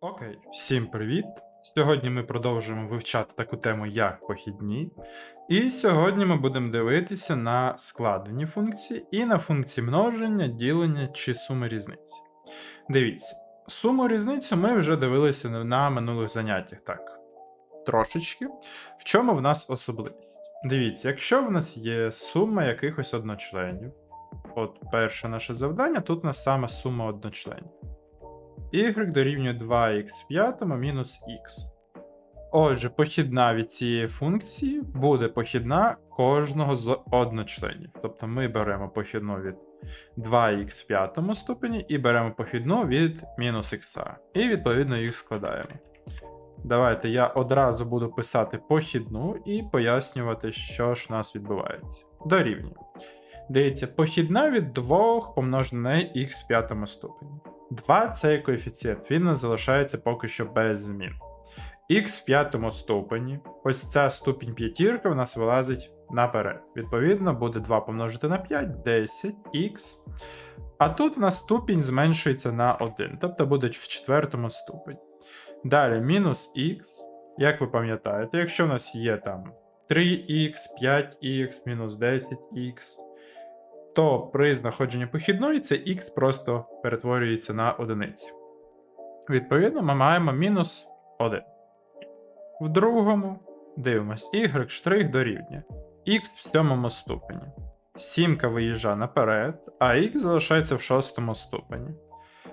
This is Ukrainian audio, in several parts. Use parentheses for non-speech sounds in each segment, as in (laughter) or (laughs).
Окей, всім привіт! Сьогодні ми продовжуємо вивчати таку тему, як похідні. І сьогодні ми будемо дивитися на складені функції і на функції множення, ділення чи суми різниці. Дивіться, суму різницю ми вже дивилися на- минулих заняттях, так. Трошечки. В чому в нас особливість? Дивіться, якщо в нас є сума якихось одночленів, от перше наше завдання, тут у нас саме сума одночленів y дорівнює 2х в п'ятому мінус х. Отже, похідна від цієї функції буде похідна кожного з одночленів. Тобто ми беремо похідну від 2х в п'ятому ступені і беремо похідну від мінус х. І відповідно їх складаємо. Давайте я одразу буду писати похідну і пояснювати, що ж у нас відбувається. Дорівнює. Дивіться, похідна від 2 помножена на х в п'ятому ступені. 2 це є коефіцієнт, він залишається поки що без змін. Х в п'ятому ступені, ось ця ступінь п'ятірка в нас вилазить наперед. Відповідно, буде 2 помножити на 5, 10 х. А тут в нас ступінь зменшується на 1, тобто буде в четвертому ступені. Далі мінус х. Як ви пам'ятаєте, якщо в нас є там 3х, 5х, мінус 10х, то при знаходженні похідної це х просто перетворюється на одиницю. Відповідно, ми маємо мінус 1. В другому дивимось, y дорівнює х в сьомому ступені. Сімка виїжджає наперед, а х залишається в шостому ступені.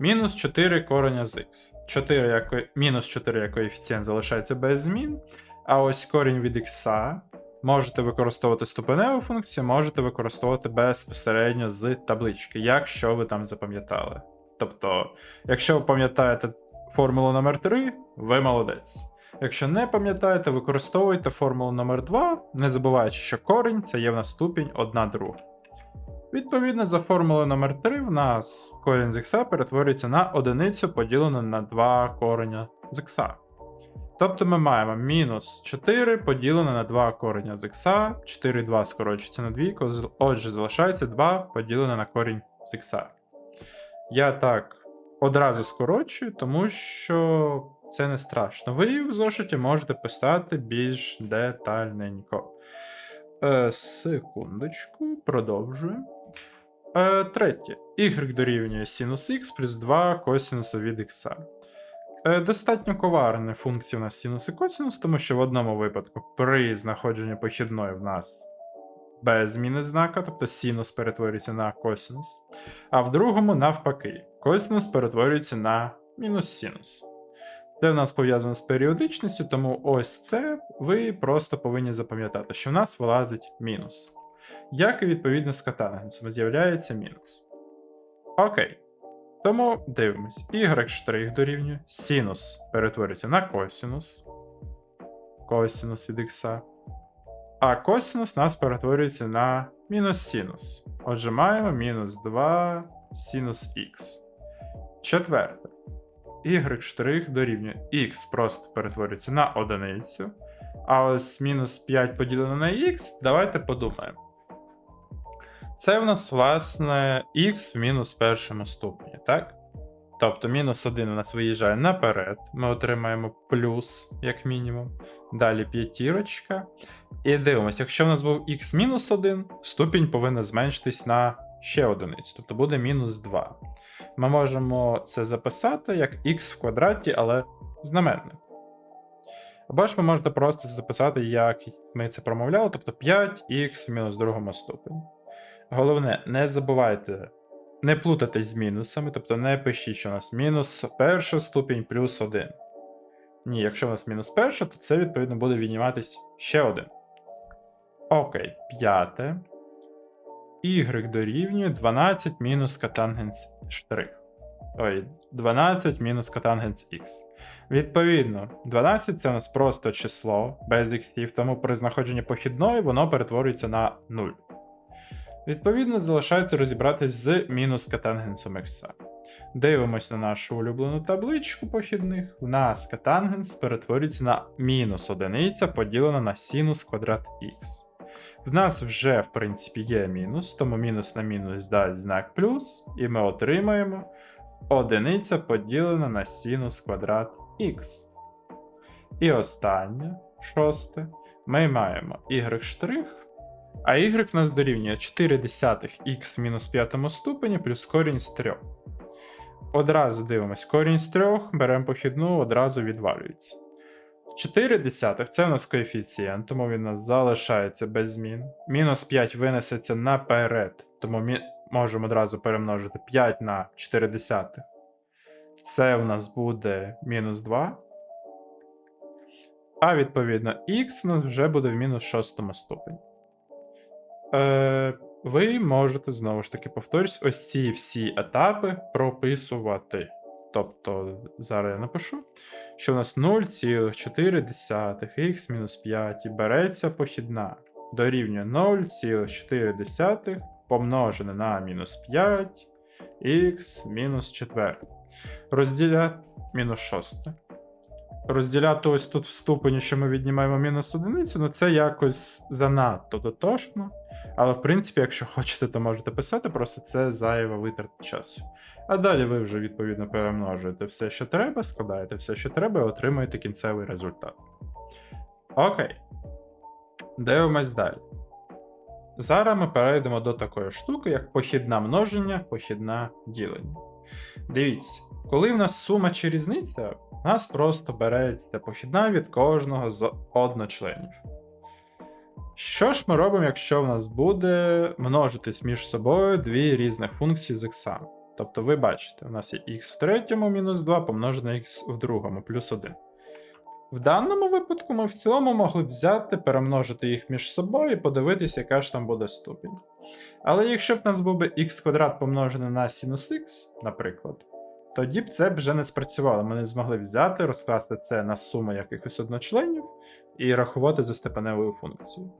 Мінус 4 кореня з х. 4 як, мінус 4 як коефіцієнт залишається без змін. А ось корінь від х можете використовувати ступеневу функцію, можете використовувати безпосередньо з таблички, якщо ви там запам'ятали. Тобто, якщо ви пам'ятаєте формулу номер 3, ви молодець. Якщо не пам'ятаєте, використовуйте формулу номер 2, не забуваючи, що корінь це є в нас ступінь 1 друга. Відповідно, за формулою номер 3 в нас корінь з х перетворюється на одиницю поділену на 2 кореня з х. Тобто ми маємо мінус 4 поділене на 2 кореня з х, 4 і 2 скорочується на 2, отже, залишається 2 поділене на корінь з х. Я так одразу скорочую, тому що це не страшно. Ви в зошиті можете писати більш детальненько. Е, секундочку, продовжуємо. Е, третє. Y дорівнює синус х плюс 2 косинуса від х. Е, Достатньо коварна функція у нас синус і косинус, тому що в одному випадку при знаходженні похідної в нас без зміни знака, тобто синус перетворюється на косинус, а в другому навпаки, косинус перетворюється на мінус синус. Це в нас пов'язано з періодичністю, тому ось це ви просто повинні запам'ятати, що в нас вилазить мінус. Як і відповідно з катангенсами з'являється мінус. Окей. Тому дивимось. Y штрих дорівнює. Синус перетворюється на косинус. Косинус від х. А косинус нас перетворюється на мінус синус. Отже, маємо мінус 2 синус х. Четверте. Y дорівнює х просто перетворюється на одиницю. А ось мінус 5 поділено на х, давайте подумаємо. Це в нас, власне, х в мінус першому ступені, так? Тобто мінус 1 у нас виїжджає наперед, ми отримаємо плюс, як мінімум. Далі п'ятірочка. І дивимося, якщо в нас був х мінус 1, ступінь повинна зменшитись на ще одиницю, тобто буде мінус 2. Ми можемо це записати як х в квадраті, але знаменник. Або ж ви можете просто записати, як ми це промовляли, тобто 5х в мінус другому ступені. Головне, не забувайте не плутатись з мінусами, тобто не пишіть, що у нас мінус перший ступінь плюс 1. Ні, якщо у нас мінус перша, то це відповідно буде відніматись ще один. Окей, п'яте. Y дорівнює 12 мінус катангенс штрих. Ой, 12 мінус катангенс х. Відповідно, 12 це у нас просто число без х, тому при знаходженні похідної воно перетворюється на 0. Відповідно, залишається розібратись з мінус катангенсом х. Дивимось на нашу улюблену табличку похідних. У нас катангенс перетворюється на мінус одиниця поділена на синус квадрат х. В нас вже, в принципі, є мінус, тому мінус на мінус дасть знак плюс, і ми отримаємо одиниця поділена на синус квадрат х. І останнє, шосте, ми маємо y а y в нас дорівнює 4 десятих в мінус п'ятому ступені плюс корінь з 3. Одразу дивимось, корінь з 3, беремо похідну, одразу відвалюється. 4 десятих це у нас коефіцієнт, тому він у нас залишається без змін. Мінус 5 винесеться наперед, тому ми можемо одразу перемножити 5 на 4 десятих. Це у нас буде мінус 2. А відповідно, х у нас вже буде в мінус шостому ступені. Е, ви можете знову ж таки повторюсь, ось ці всі етапи прописувати. Тобто, зараз я напишу, що у нас 0,4 х мінус 5 і береться похідна дорівнює 0,4 помножене на мінус 5 х мінус 4. Розділяти мінус 6. Розділяти ось тут в ступені, що ми віднімаємо мінус одиницю, ну це якось занадто дотошно. Але в принципі, якщо хочете, то можете писати, просто це зайва витрата часу. А далі ви вже відповідно перемножуєте все, що треба, складаєте все, що треба, і отримуєте кінцевий результат. Окей. Дивимось далі. Зараз ми перейдемо до такої штуки, як похідна множення, похідна ділення. Дивіться, коли в нас сума чи різниця, у нас просто береться похідна від кожного з одночленів. Що ж ми робимо, якщо в нас буде множитись між собою дві різних функції з х? Тобто ви бачите, у нас є х в третьому мінус 2 помножене на х в другому плюс 1. В даному випадку ми в цілому могли б взяти, перемножити їх між собою і подивитися, яка ж там буде ступінь. Але якщо б у нас був би х квадрат помножений на синус х, наприклад, тоді б це б вже не спрацювало. Ми не змогли взяти, розкласти це на суму якихось одночленів і рахувати за степеневою функцією.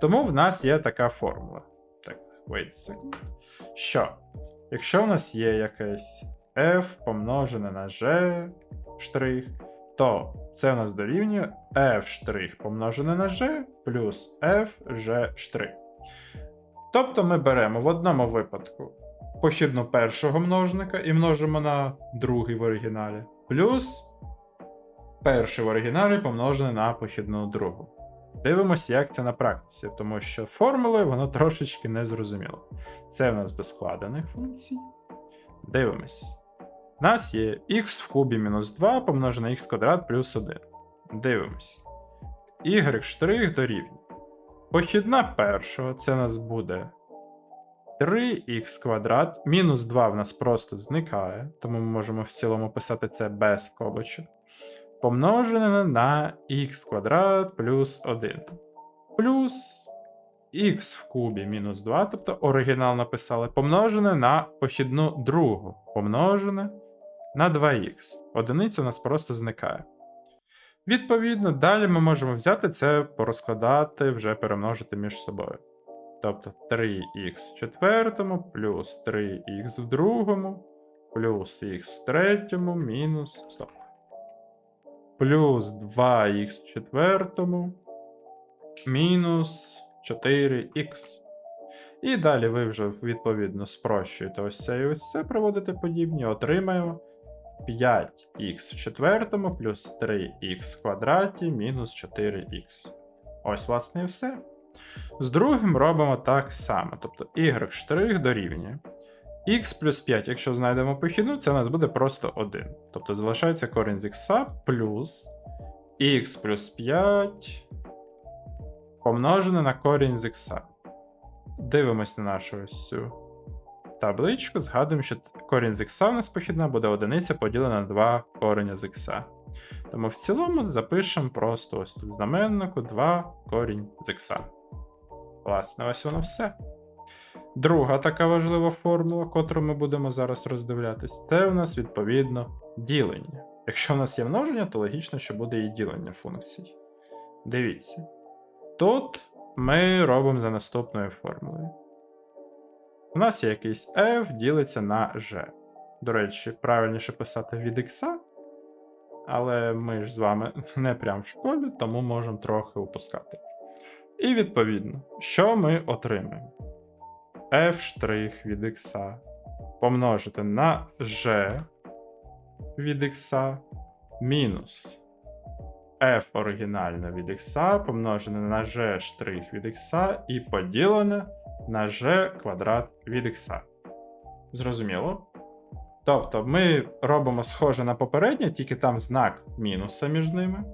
Тому в нас є така формула. Так, wait a second. Що? Якщо в нас є якесь f помножене на g штрих, то це у нас дорівнює f штрих помножене на g плюс f g штрих. Тобто ми беремо в одному випадку похідну першого множника і множимо на другий в оригіналі, плюс перший в оригіналі помножене на похідну другу. Дивимося, як це на практиці, тому що формулою воно трошечки не зрозуміло. Це в нас до складених функцій. Дивимось. У нас є х в кубі мінус 2 помножене х квадрат плюс 1. Дивимось. y штрих дорівнює. Похідна першого, це у нас буде 3х квадрат. Мінус 2 в нас просто зникає, тому ми можемо в цілому писати це без скобочок помножене на х квадрат плюс 1. Плюс х в кубі мінус 2, тобто оригінал написали, помножене на похідну другу, помножене на 2х. Одиниця у нас просто зникає. Відповідно, далі ми можемо взяти це, порозкладати, вже перемножити між собою. Тобто 3х в четвертому, плюс 3х в другому, плюс х в третьому, мінус. Стоп плюс 2х в четвертому, мінус 4х. І далі ви вже відповідно спрощуєте ось це і ось це проводите подібні, отримаємо 5х в четвертому плюс 3х в квадраті мінус 4х. Ось, власне, і все. З другим робимо так само. Тобто y' дорівнює Х плюс 5, якщо знайдемо похідну, це у нас буде просто 1. Тобто залишається корінь з х плюс х плюс 5 помножене на корінь з х. Дивимось на нашу ось цю табличку, згадуємо, що корінь з х у нас похідна буде одиниця поділена на 2 кореня з х. Тому в цілому запишемо просто ось тут знаменнику 2 корінь з х. Власне, ось воно все. Друга така важлива формула, котру ми будемо зараз роздивлятись, це у нас відповідно ділення. Якщо у нас є множення, то логічно, що буде і ділення функцій. Дивіться. Тут ми робимо за наступною формулою. У нас є якийсь f ділиться на g. До речі, правильніше писати від x, але ми ж з вами (laughs) не прям в школі, тому можемо трохи упускати. І відповідно, що ми отримаємо? F' від x помножити на g від x мінус f оригінальне від x помножене на g від x і поділене на g квадрат від x. Зрозуміло? Тобто ми робимо схоже на попереднє, тільки там знак мінуса між ними.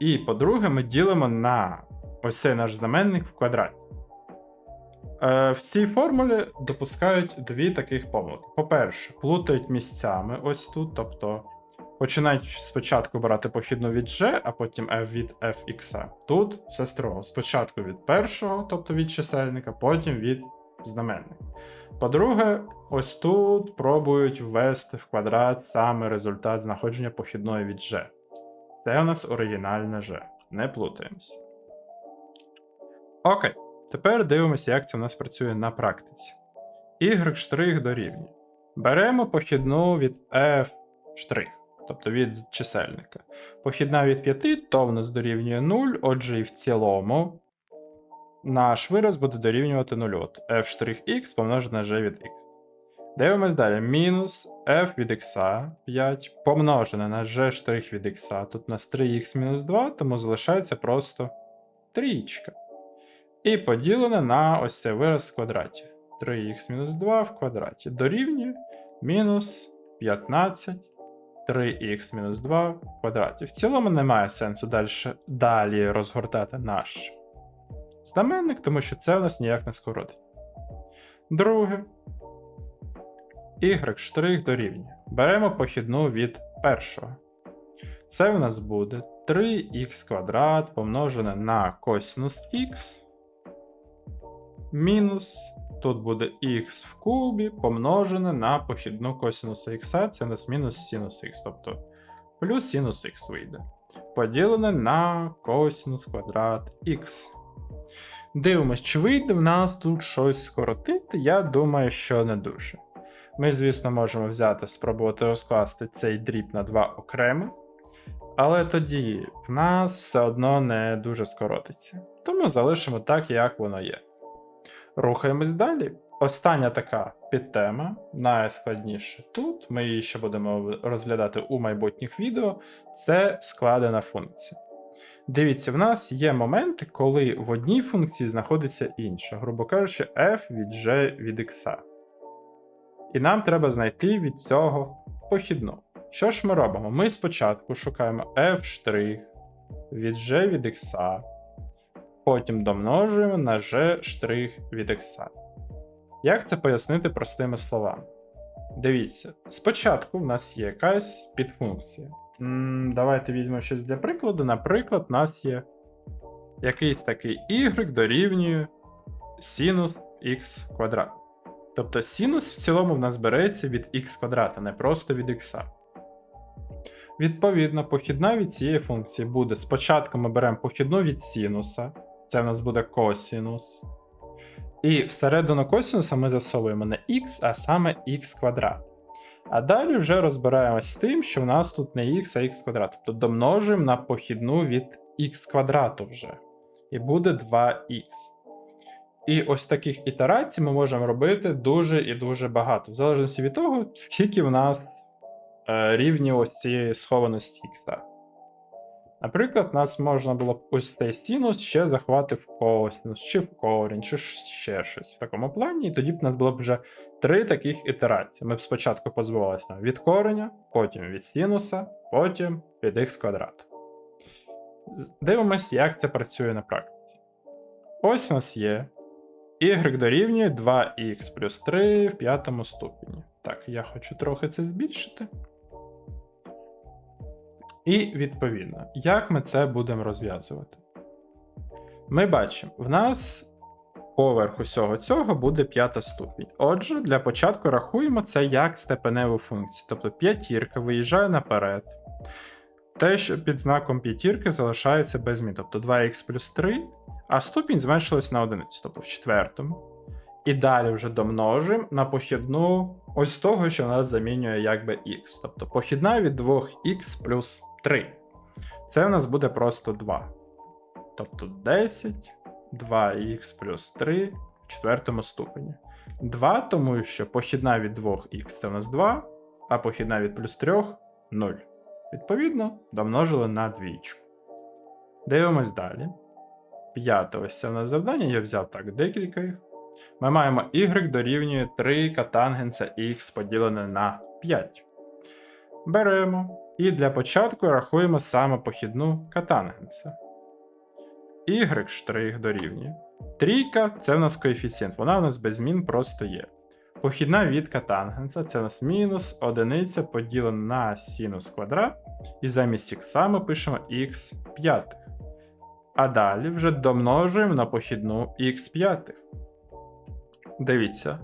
І по-друге, ми ділимо на ось цей наш знаменник в квадраті. Е, в цій формулі допускають дві таких помилки. По-перше, плутають місцями ось тут, тобто починають спочатку брати похідну від g, а потім f від fx. Тут все строго. Спочатку від першого, тобто від чисельника, потім від знаменника. По-друге, ось тут пробують ввести в квадрат саме результат знаходження похідної від g. Це у нас оригінальне g. Не плутаємося. Окей. Тепер дивимося, як це в нас працює на практиці. Y' дорівнює. Беремо похідну від f', тобто від чисельника. Похідна від 5, то в нас дорівнює 0, отже, і в цілому наш вираз буде дорівнювати 0. От f' помножити на g від x. Дивимось далі. Мінус f від x 5 помножене на g' від x. Тут у нас 3х мінус 2, тому залишається просто трієчка. І поділене на ось цей вираз в квадраті. 3х мінус 2 в квадраті. Дорівнює мінус 15 3х мінус 2 в квадраті. В цілому немає сенсу далі, далі розгортати наш знаменник, тому що це у нас ніяк не скоротить. Друге. y' дорівнює. Беремо похідну від першого. Це у нас буде 3х квадрат помножене на косинус х мінус. Тут буде х в кубі помножене на похідну косинуса х, це нас мінус синус х, тобто плюс синус х вийде. Поділене на косинус квадрат х. Дивимось, чи вийде в нас тут щось скоротити. Я думаю, що не дуже. Ми, звісно, можемо взяти, спробувати розкласти цей дріб на два окремо. Але тоді в нас все одно не дуже скоротиться. Тому залишимо так, як воно є. Рухаємось далі. Остання така підтема, найскладніше тут, ми її ще будемо розглядати у майбутніх відео, це складена функція. Дивіться, в нас є моменти, коли в одній функції знаходиться інша, грубо кажучи, f від g від x. І нам треба знайти від цього похідну. Що ж ми робимо? Ми спочатку шукаємо f' від g від x, потім домножуємо на g' від x. Як це пояснити простими словами? Дивіться, спочатку в нас є якась підфункція. Давайте візьмемо щось для прикладу. Наприклад, у нас є якийсь такий y дорівнює синус х квадрат. Тобто синус в цілому в нас береться від х квадрата, не просто від х. Відповідно, похідна від цієї функції буде. Спочатку ми беремо похідну від синуса, це в нас буде косинус. І всередину косинуса ми засовуємо не х, а саме х квадрат. А далі вже розбираємось з тим, що в нас тут не х, а х квадрат. Тобто домножуємо на похідну від х квадрату вже. І буде 2х. І ось таких ітерацій ми можемо робити дуже і дуже багато, в залежності від того, скільки в нас е, рівні ось цієї схованості х. Наприклад, нас можна було б ось цей синус ще заховати в косинус, чи в корінь, чи ще щось в такому плані, і тоді б у нас було б вже три таких ітерації. Ми б спочатку позбувалися від кореня, потім від синуса, потім від х квадрат. Дивимось, як це працює на практиці. Ось у нас є y дорівнює 2х плюс 3 в п'ятому ступені. Так, я хочу трохи це збільшити. І відповідно, як ми це будемо розв'язувати? Ми бачимо, в нас поверх усього цього буде п'ята ступінь. Отже, для початку рахуємо це як степеневу функцію. Тобто п'ятірка виїжджає наперед. Те, що під знаком п'ятірки залишається без змін, тобто 2х плюс 3, а ступінь зменшилась на одиницю, тобто в четвертому. І далі вже домножуємо на похідну ось того, що нас замінює якби х. Тобто похідна від 2х плюс 3. Це у нас буде просто 2. Тобто 10, 2х плюс 3 в четвертому ступені. 2, тому що похідна від 2х це у нас 2, а похідна від плюс 3 0. Відповідно, домножили на двічку. Дивимось далі. П'яте ось це у нас завдання, я взяв так декілька їх. Ми маємо y дорівнює 3 катангенса х поділене на 5. Беремо і для початку рахуємо саме похідну катангенса. y штрих дорівнює. Трійка це в нас коефіцієнт, вона в нас без змін просто є. Похідна від катангенса це у нас мінус одиниця поділена на синус квадрат, і замість х ми пишемо х п'ятих. А далі вже домножуємо на похідну х п'ятих. Дивіться,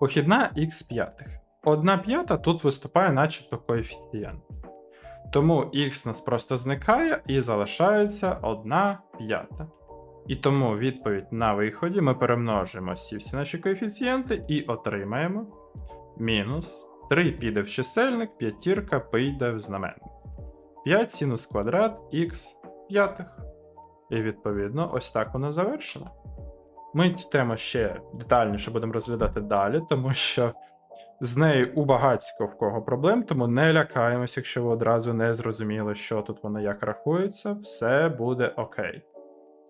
похідна х п'ятих. Одна п'ята тут виступає начебто коефіцієнт. Тому х нас просто зникає і залишається 1 п'ята. І тому відповідь на виході ми перемножимо всі всі наші коефіцієнти і отримаємо мінус 3 піде в чисельник, п'ятірка піде в знаменник. 5 синус квадрат х п'ятих. І відповідно, ось так воно завершено. Ми цю тему ще детальніше будемо розглядати далі, тому що з нею у багатько в кого проблем, тому не лякаємось, якщо ви одразу не зрозуміли, що тут воно як рахується, все буде окей.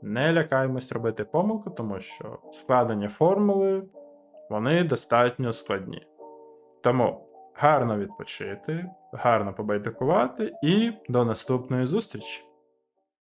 Не лякаємось робити помилку, тому що складені формули вони достатньо складні. Тому гарно відпочити, гарно побайдикувати і до наступної зустрічі!